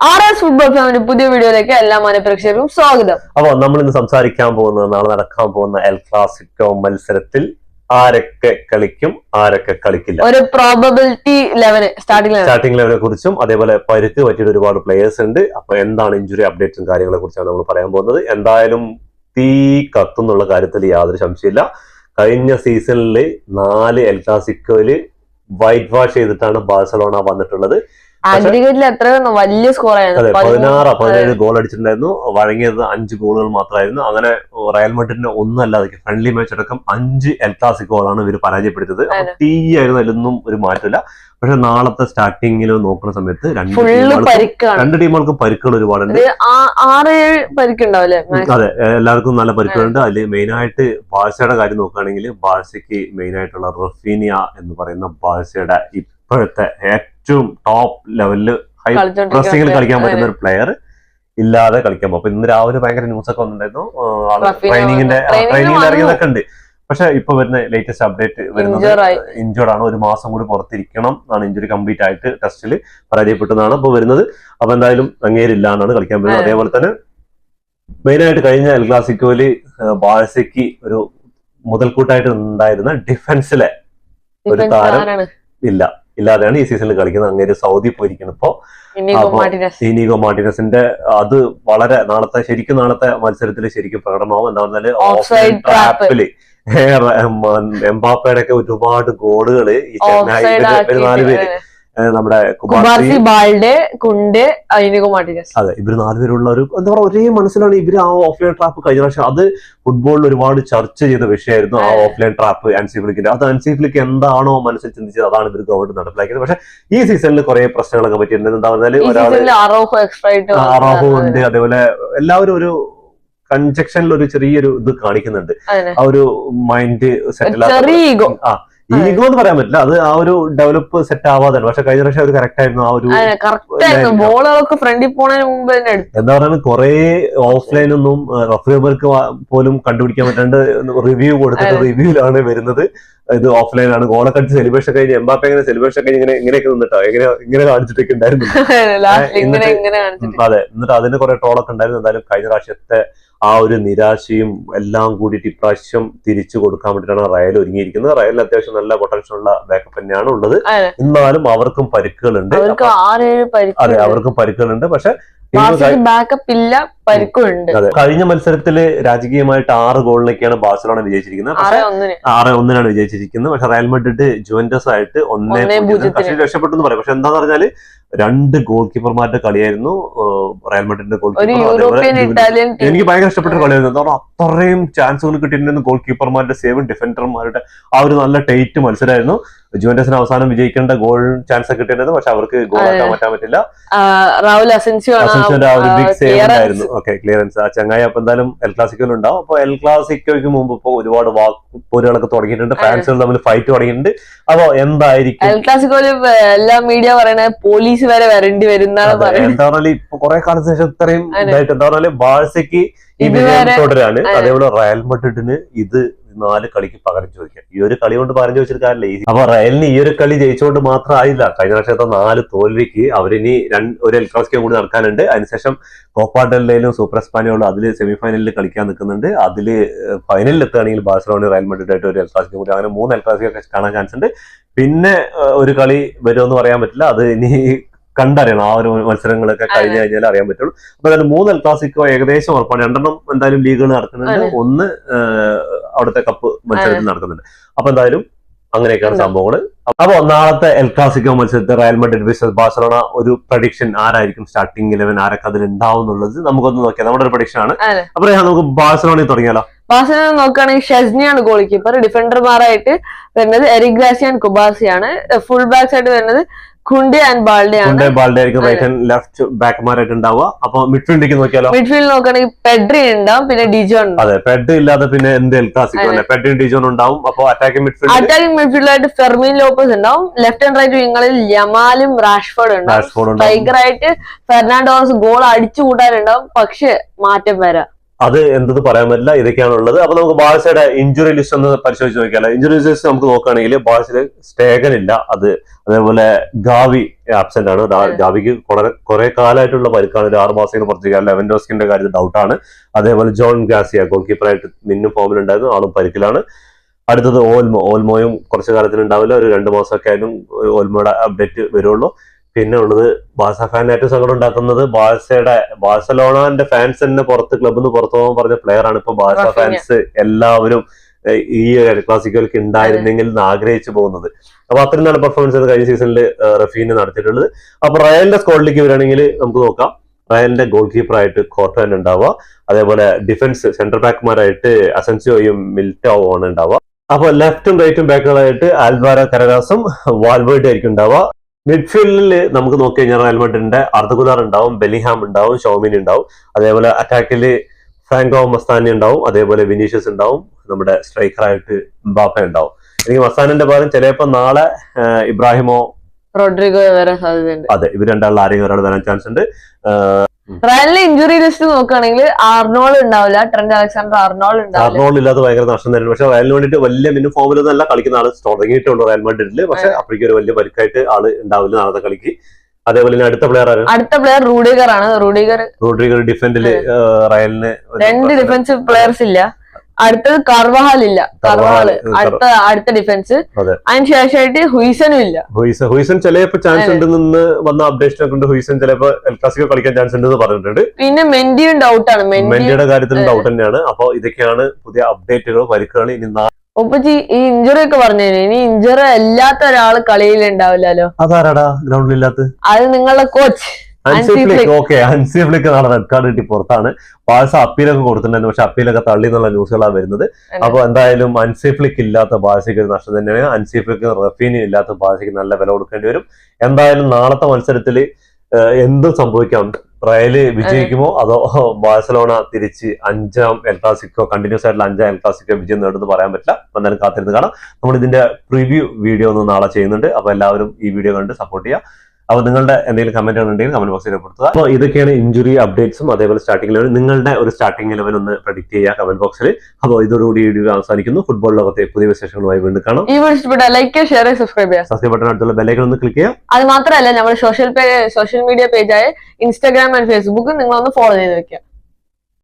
R S football family പുതിയ വീഡിയോയിലേക്ക് എല്ലാ മാനപ്രേക്ഷകർക്കും സ്വാഗതം. അപ്പൊ നമ്മൾ ഇന്ന് സംസാരിക്കാൻ പോകുന്നത് നാളെ നടക്കാൻ പോകുന്ന എൽ ക്ലാസിക്കോ മത്സരത്തിൽ ആരൊക്കെ കളിക്കും ആരൊക്കെ കളിക്കില്ല. ഒരു പ്രോബബിലിറ്റി ലെവൽ സ്റ്റാർട്ടിംഗ് സ്റ്റാർട്ടിംഗ് ലെവലിനെ കുറിച്ചും അതേപോലെ പരുക്ക് പറ്റിയ ഒരുപാട് പ്ലേയേഴ്സ് ഉണ്ട്. അപ്പൊ എന്താണ് ഇഞ്ചുറി അപ്ഡേറ്റും കാര്യങ്ങളെ കുറിച്ചാണ് നമ്മൾ പറയാൻ പോകുന്നത്. എന്തായാലും തീ കത്തുന്നുള്ള കാര്യത്തിൽ യാതൊരു സംശയമില്ല കഴിഞ്ഞ സീസണിൽ നാല് എൽ ക്ലാസിക്കോയിൽ വൈറ്റ് വാഷ് ചെയ്തിട്ടാണ് ബാഴ്സലോണ വന്നിട്ടുള്ളത്. ആഗ്രിഗേറ്റിൽ എത്ര വലിയ സ്കോർ ആയിരുന്നു. പതിനാറ് പതിനേഴ് ഗോൾ അടിച്ചിട്ടുണ്ടായിരുന്നു. വഴങ്ങിയത് അഞ്ച് ഗോളുകൾ മാത്രമായിരുന്നു. അങ്ങനെ റയൽ മഡ്രിഡിനെ ഒന്നല്ലാതെ ഫ്രണ്ട്ലി മാച്ച് അടക്കം അഞ്ച് എൽ ക്ലാസിക്കോളാണ് ഇവർ പരാജയപ്പെടുത്തത് തീ ആയിരുന്നു അതിലൊന്നും ഒരു മാറ്റമില്ല. പക്ഷെ നാളത്തെ സ്റ്റാർട്ടിങ്ങിൽ നോക്കുന്ന സമയത്ത് രണ്ട് ടീമുകൾക്ക് പരിക്കുകൾ ഒരുപാടുണ്ട്. അതെ എല്ലാവർക്കും നല്ല പരിക്കുകളുണ്ട്. അതിൽ മെയിൻ ആയിട്ട് ബാഴ്സയുടെ കാര്യം നോക്കുകയാണെങ്കിൽ ബാഴ്സയ്ക്ക് മെയിൻ ആയിട്ടുള്ള റഫീനിയ എന്ന് പറയുന്ന ബാഴ്സയുടെ ഇപ്പോഴത്തെ ഏറ്റവും ടോപ്പ് ലെവലിൽ ഹൈ പ്രസിംഗിൽ കളിക്കാൻ പറ്റുന്ന ഒരു പ്ലെയർ ഇല്ലാതെ കളിക്കാൻ പോകും അപ്പൊ ഇന്ന് രാവിലെ ഭയങ്കര ന്യൂസ് ഒക്കെ വന്നിട്ടുണ്ടായിരുന്നു. ട്രെയിനിങ്ങിന്റെ ട്രെയിനിങ്ങിൽ ഇറങ്ങിയതൊക്കെ ഉണ്ട് പക്ഷെ ഇപ്പൊ വരുന്ന ലേറ്റസ്റ്റ് അപ്ഡേറ്റ് വരുന്നത് ഇഞ്ചോർഡ് ആണ്. ഒരു മാസം കൂടി പുറത്തിരിക്കണം എന്നാണ് ഇഞ്ചുറി കംപ്ലീറ്റ് ആയിട്ട് ടെസ്റ്റിൽ പരാജയപ്പെട്ടതാണ് ഇപ്പൊ വരുന്നത്. അപ്പൊ എന്തായാലും അങ്ങേരില്ല എന്നാണ് കളിക്കാൻ പറ്റുന്നത്. അതേപോലെ തന്നെ മെയിൻ ആയിട്ട് കഴിഞ്ഞ എൽ ക്ലാസിക്കോലി ബാഴ്സയ്ക്ക് ഒരു മുതൽക്കൂട്ടായിട്ട് ഉണ്ടായിരുന്ന ഡിഫൻസിലെ ഒരു താരം ഇല്ല. ഇല്ലാതെയാണ് ഈ സീസണിൽ കളിക്കുന്നത്. അങ്ങേര് സൗദി പോയിരിക്കുന്നത് ഇപ്പോ ഇനിഗോ മാർട്ടിനസിന്റെ അത് വളരെ നാളത്തെ ശരിക്കും നാളത്തെ മത്സരത്തിൽ ശരിക്കും പ്രകടമാവും. എന്താ പറഞ്ഞാൽ ഓഫ്സൈഡ്. ട്രാപ്പിൽ എംബാപ്പയുടെ ഒക്കെ ഒരുപാട് ഗോളുകൾ ഈ ചെന്നൈ നാല് പേര്. നമ്മുടെ കുമാർസി ബാൾഡെ കുണ്ട് അതെ ഇവർ നാലുപേരുള്ള ഒരു എന്താ പറയുക ഒരേ മനസ്സിലാണ് ഇവർ ആ ഓഫ്ലൈൻ ട്രാപ്പ് കഴിഞ്ഞ പ്രാവശ്യം അത് ഫുട്ബോളിൽ ഒരുപാട് ചർച്ച ചെയ്ത വിഷയമായിരുന്നു ആ ഓഫ് ഓഫ്ലൈൻ ട്രാപ്പ് അൻസിഫ്ലിക്കിന്റെ അത് അൻസിഫ്ലിക്ക് എന്താണോ മനസ്സിൽ ചിന്തിച്ചത് അതാണ് ഇവർ ഗവൺമെന്റ് നടപ്പിലാക്കിയത്. പക്ഷെ ഈ സീസണിൽ കുറെ പ്രശ്നങ്ങളൊക്കെ പറ്റിയിട്ടുണ്ട് എന്താ ഈ സീസണിൽ അറോഹോ ഉണ്ട്. അതേപോലെ എല്ലാവരും ഒരു കൺജക്ഷനിൽ ഒരു ചെറിയൊരു ഇത് കാണിക്കുന്നുണ്ട്. ആ ഒരു മൈൻഡ് സെറ്റിൽ ആ ഈഗോ എന്ന് പറയാൻ പറ്റില്ല. അത് ആ ഒരു ഡെവലപ്പ് സെറ്റ് ആവാതെ പക്ഷെ കഴിഞ്ഞ പ്രാവശ്യം അവർ കറക്റ്റ് ആയിരുന്നു. ആ ഒരു ബോളുകളൊക്കെ ഫ്രണ്ടിൽ പോണതിന് മുമ്പ് തന്നെ എന്താ പറയുക കുറെ ഓഫ്ലൈൻ ഒന്നും റഫറിമാർക്ക് പോലും കണ്ടുപിടിക്കാൻ പറ്റാണ്ട് റിവ്യൂ കൊടുത്തിട്ട് റിവ്യൂലാണ് വരുന്നത്. ഇത് ഓഫ്ലൈൻ ആണ് ഗോളൊക്കെ അടിച്ച് സെലിബ്രേഷൻ കഴിഞ്ഞ് എംബാപ്പ എങ്ങനെ സെലിബ്രേഷൻ കഴിഞ്ഞ് ഇങ്ങനെ ഇങ്ങനെയൊക്കെ നിന്നിട്ടോ? എങ്ങനെ ഇങ്ങനെ കാണിച്ചിട്ടൊക്കെ ഉണ്ടായിരുന്നു ഇങ്ങനെ ഇങ്ങനെ അതെ. എന്നിട്ട് അതിന് കുറെ ട്രോളൊക്കെ ഉണ്ടായിരുന്നു. എന്തായാലും കഴിഞ്ഞ പ്രാവശ്യത്തെ ആ ഒരു നിരാശയും എല്ലാം കൂടിയിട്ട് ഇപ്രാവശ്യം തിരിച്ചു കൊടുക്കാൻ വേണ്ടിയിട്ടാണ് റയൽ ഒരുങ്ങിയിരിക്കുന്നത്. റയലിന് അത്യാവശ്യം നല്ല പൊട്ടൻഷ്യൽ ഉള്ള ബാക്കപ്പ് തന്നെയാണ് ഉള്ളത്. എന്നാലും അവർക്കും പരിക്കുകളുണ്ട്. അതെ അവർക്കും പരിക്കുകളുണ്ട്. പക്ഷെ ബാക്കപ്പ് ഇല്ല പരിക്കുണ്ട് കഴിഞ്ഞ മത്സരത്തിൽ രാജകീയമായിട്ട് ആറ് ഗോളിലേക്കാണ് ബാഴ്സലോണ വിജയിച്ചിരിക്കുന്നത്. പക്ഷെ ആറ് ഒന്നിനാണ് വിജയിച്ചിരിക്കുന്നത്. പക്ഷെ റയൽ മഡ്രിഡ് ജുവന്റസ് ആയിട്ട് ഒന്നേ. പക്ഷേ രക്ഷപ്പെട്ടു എന്ന് പറയാം. പക്ഷെ എന്താന്ന് പറഞ്ഞാൽ രണ്ട് ഗോൾ കീപ്പർമാരുടെ കളിയായിരുന്നു റയൽ മഡ്രിഡിന്റെ ഗോൾ കീപ്പർ എനിക്ക് ഭയങ്കര ഇഷ്ടപ്പെട്ട കളിയായിരുന്നു. അത്രയും ചാൻസുകൾ കിട്ടിയിട്ടുണ്ടെന്ന് ഗോൾ കീപ്പർമാരുടെ സേവും ഡിഫൻഡർമാരുടെ ആ ഒരു നല്ല ടൈറ്റ് മത്സരമായിരുന്നു. ജുവന്റസിന് അവസാനം വിജയിക്കേണ്ട ഗോൾ ചാൻസ് ഒക്കെ പക്ഷെ അവർക്ക് ഗോൾ ആക്കാൻ പറ്റാൻ പറ്റില്ല. റാഹുൽ അസെൻസിയോ ആണ് അസൻസിന്റെ ആ ഒരു ബിഗ് സേവ് ഉണ്ടായിരുന്നു. ഓക്കെ ക്ലിയറൻസ് ആ ചങ്ങായി അപ്പൊ എന്തായാലും എൽ ക്ലാസിക്കോയിൽ ഉണ്ടാവും. അപ്പൊ എൽ ക്ലാസിക്കോയ്ക്ക് മുമ്പ് ഇപ്പൊ ഒരുപാട് വാക്കുപോരുകളൊക്കെ തുടങ്ങിയിട്ടുണ്ട്. ഫാൻസുകൾ തമ്മിൽ ഫൈറ്റ് തുടങ്ങിയിട്ടുണ്ട്. അപ്പൊ എന്തായിരിക്കും? എൽ ക്ലാസിക്കോയിൽ എല്ലാ മീഡിയ പറയണത് പോലീസ് വരെ വരേണ്ടി വരുന്നാണ് പറയുന്നത്. എന്താ പറഞ്ഞാൽ ഇപ്പൊ കുറെ കാലത്തിന് ശേഷം ഇത്രയും. ഇതായിട്ട് എന്താ പറഞ്ഞാൽ ബാഴ്സയ്ക്ക് ഈ വിജയം തുടരാണ്. അതേപോലെ റയൽ മഡ്രിഡിന് ഇത് നാല് കളിക്ക് പകരം ചോദിക്കാം. ഈ ഒരു കളി കൊണ്ട് പകരം ചോദിച്ചിട്ട് കാര്യമില്ല. അപ്പൊ റയലിന് ഈ ഒരു കളി ജയിച്ചുകൊണ്ട് മാത്രം ആയില്ല കഴിഞ്ഞ വർഷത്തെ നാല് തോൽവിക്ക് അവരിനി രണ്ട് ഒരു എൽ ക്ലാസിക്കോ കൂടി നടക്കാനുണ്ട്. അതിനുശേഷം കോപ്പ ഡെല്ലയിലും സൂപ്പർ എസ്പാനിയോളും അതിൽ സെമി ഫൈനലിൽ കളിക്കാൻ നിൽക്കുന്നുണ്ട്. അതിൽ ഫൈനലിൽ എത്തുകയാണെങ്കിൽ ബാഴ്സലോണ റയൽ മഡ്രിഡ് ആയിട്ട് ഒരു എൽ ക്ലാസിക്കോ കൂടി അങ്ങനെ മൂന്ന് എൽ ക്ലാസിക്കോ കാണാൻ ചാൻസ് ഉണ്ട്. പിന്നെ ഒരു കളി വരുമെന്ന് പറയാൻ പറ്റില്ല. അത് ഇനി കണ്ടറിയണം ആ ഒരു മത്സരങ്ങളൊക്കെ കഴിഞ്ഞു കഴിഞ്ഞാൽ അറിയാൻ പറ്റുള്ളൂ. അപ്പൊ എന്തായാലും മൂന്ന് എൽ ക്ലാസിക്കോ ഏകദേശം ഉറപ്പാണ്. രണ്ടെണ്ണം എന്തായാലും ലീഗുകൾ നടക്കുന്നുണ്ട്. ഒന്ന് അവിടുത്തെ കപ്പ് മത്സരത്തിൽ നടക്കുന്നുണ്ട്. അപ്പൊ എന്തായാലും അങ്ങനെയൊക്കെയാണ്. സംഭവങ്ങൾ അപ്പൊ നാളത്തെ എൽ ക്ലാസിക്കോ മത്സരത്തിൽ റയൽ മഡ്രിഡ് വിസസ് ബാഴ്സലോണ ഒരു പ്രഡിക്ഷൻ ആരായിരിക്കും സ്റ്റാർട്ടിംഗ് ഇലവൻ ആരൊക്കെ അതിൽ ഉണ്ടാവും എന്നുള്ളത് നമുക്കൊന്ന് നോക്കിയാൽ നമ്മുടെ ഒരു പ്രഡിക്ഷൻ ആണ്. അപ്പൊ നമുക്ക് ബാഴ്സലോണയിൽ തുടങ്ങിയാലോ? ബാഴ്സലോണ നോക്കുകയാണെങ്കിൽ ഷെസ്നിയാണ് ഗോൾ കീപ്പർ ഡിഫൻഡർമാരായിട്ട് വരുന്നത് എരിഗ്രാസിയാൻ ഗ്രാസിയാൻ കുബാസിയാണ്. ഫുൾ ബാക്സ് ആയിട്ട് വരുന്നത് ഖുണ്ടി ആൻഡ് ബാൾഡെ ആണ് കൊണ്ടേ ബാൾഡെ ആയിരിക്കും റൈറ്റ് ആൻഡ് ലെഫ്റ്റ് ബാക്ക്മാരായിട്ട് ഉണ്ടാവുക. അപ്പൊ മിഡ്ഫീൽഡിലേക്ക് നോക്കിയാലോ? മിഡ്ഫീൽഡ് നോക്കുകയാണെങ്കിൽ പെഡ്രി ഉണ്ടാവും പിന്നെ ഡിജോൺ അതെ പെഡ് ഇല്ലാതെ പിന്നെ എന്ത് എൽ ക്ലാസിക്കോ അതെ. അല്ലെ ഡിജോൺ ഉണ്ടാവും. അപ്പൊ അറ്റാക്കിംഗ് മിഡ്ഫീൽഡ് അറ്റാക്കിംഗ് മിഡ്ഫീൽഡായിട്ട് ഫെർമിൻ ലോപ്പസ് ഉണ്ടാവും. ലെഫ്റ്റ് ആൻഡ് റൈറ്റ് വിങ്ങളിൽ യമാലും റാഷ്ഫോർഡ് ഉണ്ടാവും. സ്ട്രൈക്കറായിട്ട് ഫെർണാണ്ടോസ് ഗോൾ അടിച്ചു കൂട്ടാനുണ്ടാവും പക്ഷെ മാറ്റം വരാം. അത് എന്തെന്ന് പറയാൻ പറ്റില്ല ഇതൊക്കെയാണ് ഉള്ളത് അപ്പൊ നമുക്ക് ബാഴ്സയുടെ ഇഞ്ചുറി ലിസ്റ്റ് ഒന്ന് പരിശോധിച്ച് നോക്കിയാലോ. ഇഞ്ചുറി ലിസ്റ്റ് നമുക്ക് നോക്കുകയാണെങ്കിൽ ബാഴ്സയിൽ സ്റ്റേഗൻ ഇല്ല അത്. അതേപോലെ ഗാവി ആബ്സെന്റ് ആണ്. ഗാവിക്ക് കുറെ കാലമായിട്ടുള്ള പരിക്കാണ്. ഒരു ആറ് മാസത്തിന് പുറത്തേക്ക് ലെവൻഡോസ്കിന്റെ കാര്യത്തിൽ ഡൗട്ട് ആണ്. അതേപോലെ ജോൺ ഗാസിയ ഗോൾ കീപ്പറായിട്ട് മിന്നും ഫോമിലുണ്ടായിരുന്നു. ആളും പരിക്കിലാണ്. അടുത്തത് ഓൽമോ. ഓൽമോയും കുറച്ച് കാലത്തിന് ഉണ്ടാവില്ല ഒരു രണ്ട് മാസമൊക്കെ ആയാലും ഓൽമോയുടെ അപ്ഡേറ്റ് വരുള്ളൂ. പിന്നെ ഉള്ളത് ബാസ ഫാനായിട്ട് ഏറ്റവും സങ്കടം ഉണ്ടാക്കുന്നത് ബാസയുടെ ബാഴ്സലോണന്റെ ഫാൻസ് തന്നെ പുറത്ത് ക്ലബിൽ നിന്ന് പുറത്തു പോകാൻ പറഞ്ഞ പ്ലെയർ ആണ് ഇപ്പൊ ബാസ ഫാൻസ് എല്ലാവരും ഈ ക്ലാസിക്കൽക്ക് ഉണ്ടായിരുന്നെങ്കിൽ എന്ന് ആഗ്രഹിച്ചു പോകുന്നത്. അപ്പൊ അത്രയും നല്ല പെർഫോമൻസ് ആണ് കഴിഞ്ഞ സീസണിൽ റഫീന് നടത്തിയിട്ടുള്ളത്. അപ്പൊ റയലിന്റെ സ്ക്വാഡിലേക്ക് വരികയാണെങ്കിൽ നമുക്ക് നോക്കാം. റയലിന്റെ ഗോൾ കീപ്പറായിട്ട് കോർട്ടൻ ഉണ്ടാവുക. അതേപോലെ ഡിഫൻസ് സെന്റർ ബാക്ക്മാരായിട്ട് അസൻസിയോയും മിൽറ്റാവും ആണ് ഉണ്ടാവുക. അപ്പൊ ലെഫ്റ്റും റൈറ്റും ബാക്കുകളായിട്ട് ആൽവാര കരരാസും വാൽവേർഡ് ആയിരിക്കും ഉണ്ടാവുക. മിഡ്ഫീൽഡിൽ നമുക്ക് നോക്കി കഴിഞ്ഞാൽ റയൽ മഡ്രിഡിന്റെ അർദ്ധകുലാർ ഉണ്ടാവും ബെലിഹാം ഉണ്ടാവും ഷോമിൻ ഉണ്ടാവും. അതേപോലെ അറ്റാക്കിൽ ഫ്രാങ്കോ മസ്താനി ഉണ്ടാവും അതേപോലെ വിനീഷ്യസ് ഉണ്ടാവും നമ്മുടെ സ്ട്രൈക്കറായിട്ട് ബാപ്പ ഉണ്ടാവും. എനിക്ക് മസ്താനിന്റെ പകരം ചിലപ്പോ നാളെ ഇബ്രാഹിമോ റോഡ്രിഗോ വരാൻ സാധ്യതയുണ്ട്. അതെ ഇവർ രണ്ടാളിൽ ആരെങ്കിലും ഒരാൾ വരാൻ ചാൻസ് ഉണ്ട്. റയലിലെ ഇഞ്ചുറി ലിസ്റ്റ് നോക്കുകയാണെങ്കിൽ ആർണോൾ ഉണ്ടാവില്ല ട്രെന്റ് അലക്സാണ്ടർ ആർണോൾ ഉണ്ടാവില്ല. അർണോൾ ഇല്ലാതെ ഭയങ്കര നഷ്ടം തന്നെ പക്ഷെ റയലിന് വേണ്ടിയിട്ട് വലിയ മിന്നു ഫോമിലൊന്നല്ല കളിക്കുന്ന ആൾ. തുടങ്ങിയിട്ടുണ്ട് റയൽ മഡ്രിഡിൽ പക്ഷെ അപ്പോഴേക്കും ഒരു വലിയ പരിക്കായിട്ട് ആൾ ഉണ്ടാവില്ല നാളത്തെ കളിക്ക്. അതേപോലെ തന്നെ അടുത്ത പ്ലെയർ ആണ് അടുത്ത പ്ലെയർ റൂഡിഗർ ആണ് റൂഡിഗർ റൂഡിഗർ ഡിഫൻഡിൽ റയലിന് രണ്ട് ഡിഫൻസീവ് പ്ലെയേഴ്സ് ഇല്ല. അടുത്തത് കർവഹാൽ ഇല്ല കർവഹാൽ അടുത്ത അടുത്ത ഡിഫൻസ് അതെ. അതിന് ശേഷമായിട്ട് ഹുയിസനും ഇല്ല. ഹുയിസൻ ഹുയിസൻ ചിലപ്പോ ചാൻസ്. ഉണ്ടെന്ന് വന്ന അപ്ഡേഷൻ കൊണ്ട് ഹുയിസൻ ചിലപ്പോ എൽ ക്ലാസിക്കോ കളിക്കാൻ ചാൻസ് ഉണ്ടെന്ന് പറഞ്ഞിട്ടുണ്ട്. പിന്നെ മെന്റിയും ഡൗട്ടാണ് മെന്റിയുടെ കാര്യത്തിൽ ഡൗട്ട് തന്നെയാണ്. അപ്പൊ ഇതൊക്കെയാണ് പുതിയ അപ്ഡേറ്റുകൾ പരിക്കുകൾ ഇനി ഒപ്പച്ചി ഈ ഇഞ്ചുറി ഒക്കെ പറഞ്ഞു ഇനി ഇഞ്ചുറി അല്ലാത്ത ഒരാൾ കളിയിൽ ഉണ്ടാവില്ലല്ലോ? അതാരാടാ? ഗ്രൗണ്ടിലില്ലാത്ത അത് നിങ്ങളുടെ coach Hansi Hansi Flick Flick. Okay Hansi Flick നാളെ റെഡ് കാർഡ് കിട്ടി പുറത്താണ്. പാഴ്സ അപ്പീലൊക്കെ കൊടുത്തിട്ടുണ്ടായിരുന്നു പക്ഷെ അപ്പീലൊക്കെ തള്ളി എന്നുള്ള ന്യൂസുകളാണ് വരുന്നത്. അപ്പൊ എന്തായാലും അൻസി ഫ്ലിക്ക് ഇല്ലാത്ത ബാഴ്സയ്ക്ക് ഒരു നഷ്ടം തന്നെയാണ്. അൻസി ഫ്ലിക്ക് റഫീനി ഇല്ലാത്ത ബാഴ്സയ്ക്ക് നല്ല വില കൊടുക്കേണ്ടി വരും. എന്തായാലും നാളത്തെ മത്സരത്തിൽ എന്തും സംഭവിക്കാം? റയൽ വിജയിക്കുമോ? അതോ. ബാഴ്സലോണ തിരിച്ച് അഞ്ചാം എൽ ക്ലാസിക്കോ കണ്ടിന്യൂസ് ആയിട്ടുള്ള അഞ്ചാം എൽ ക്ലാസിക്കോ വിജയം നേടുന്നു പറയാൻ പറ്റില്ല. അപ്പൊ എന്തായാലും കാത്തിരുന്ന് കാണാം. നമ്മൾ ഇതിന്റെ പ്രിവ്യൂ വീഡിയോ ഒന്ന് നാളെ ചെയ്യുന്നുണ്ട്. അപ്പൊ എല്ലാവരും ഈ വീഡിയോ കണ്ട് സപ്പോർട്ട് ചെയ്യുക. അപ്പൊ നിങ്ങളുടെ എന്തെങ്കിലും കമന്റുകൾ ഉണ്ടെങ്കിൽ കമന്റ് ബോക്സിൽ രേഖപ്പെടുത്തുക. അപ്പോൾ ഇതൊക്കെയാണ് ഇഞ്ചുറി അപ്ഡേറ്റ്സും അതേപോലെ സ്റ്റാർട്ടിംഗ് ലെവൽ നിങ്ങളുടെ ഒരു സ്റ്റാർട്ടിംഗ് ലെവൽ ഒന്ന് പ്രഡിക്ട് ചെയ്യുക കമന്റ് ബോക്സിൽ അപ്പോൾ ഇതോടുകൂടി വീഡിയോ അവസാനിക്കുന്നു. ഫുട്ബോൾ ലോകത്തെ പുതിയ വിശേഷങ്ങളുമായി വീണ്ടും കാണാം. ഈ വീഡിയോ ഇഷ്ടപ്പെട്ട ലൈക്ക് ഷെയർ സബ്സ്ക്രൈബ് ചെയ്യുക സബ്സ്ക്രൈബ് ബട്ടൺ അടുത്തുള്ള ബെല്ലൈക്കൺ ഒന്ന് ക്ലിക്ക് ചെയ്യാം അത് മാത്രമല്ല നമ്മുടെ സോഷ്യൽ സോഷ്യൽ മീഡിയ പേജായ ഇൻസ്റ്റാഗ്രാം ആൻഡ് ഫേസ്ബുക്ക് നിങ്ങളൊന്ന് ഫോളോ ചെയ്ത് വെക്കുക.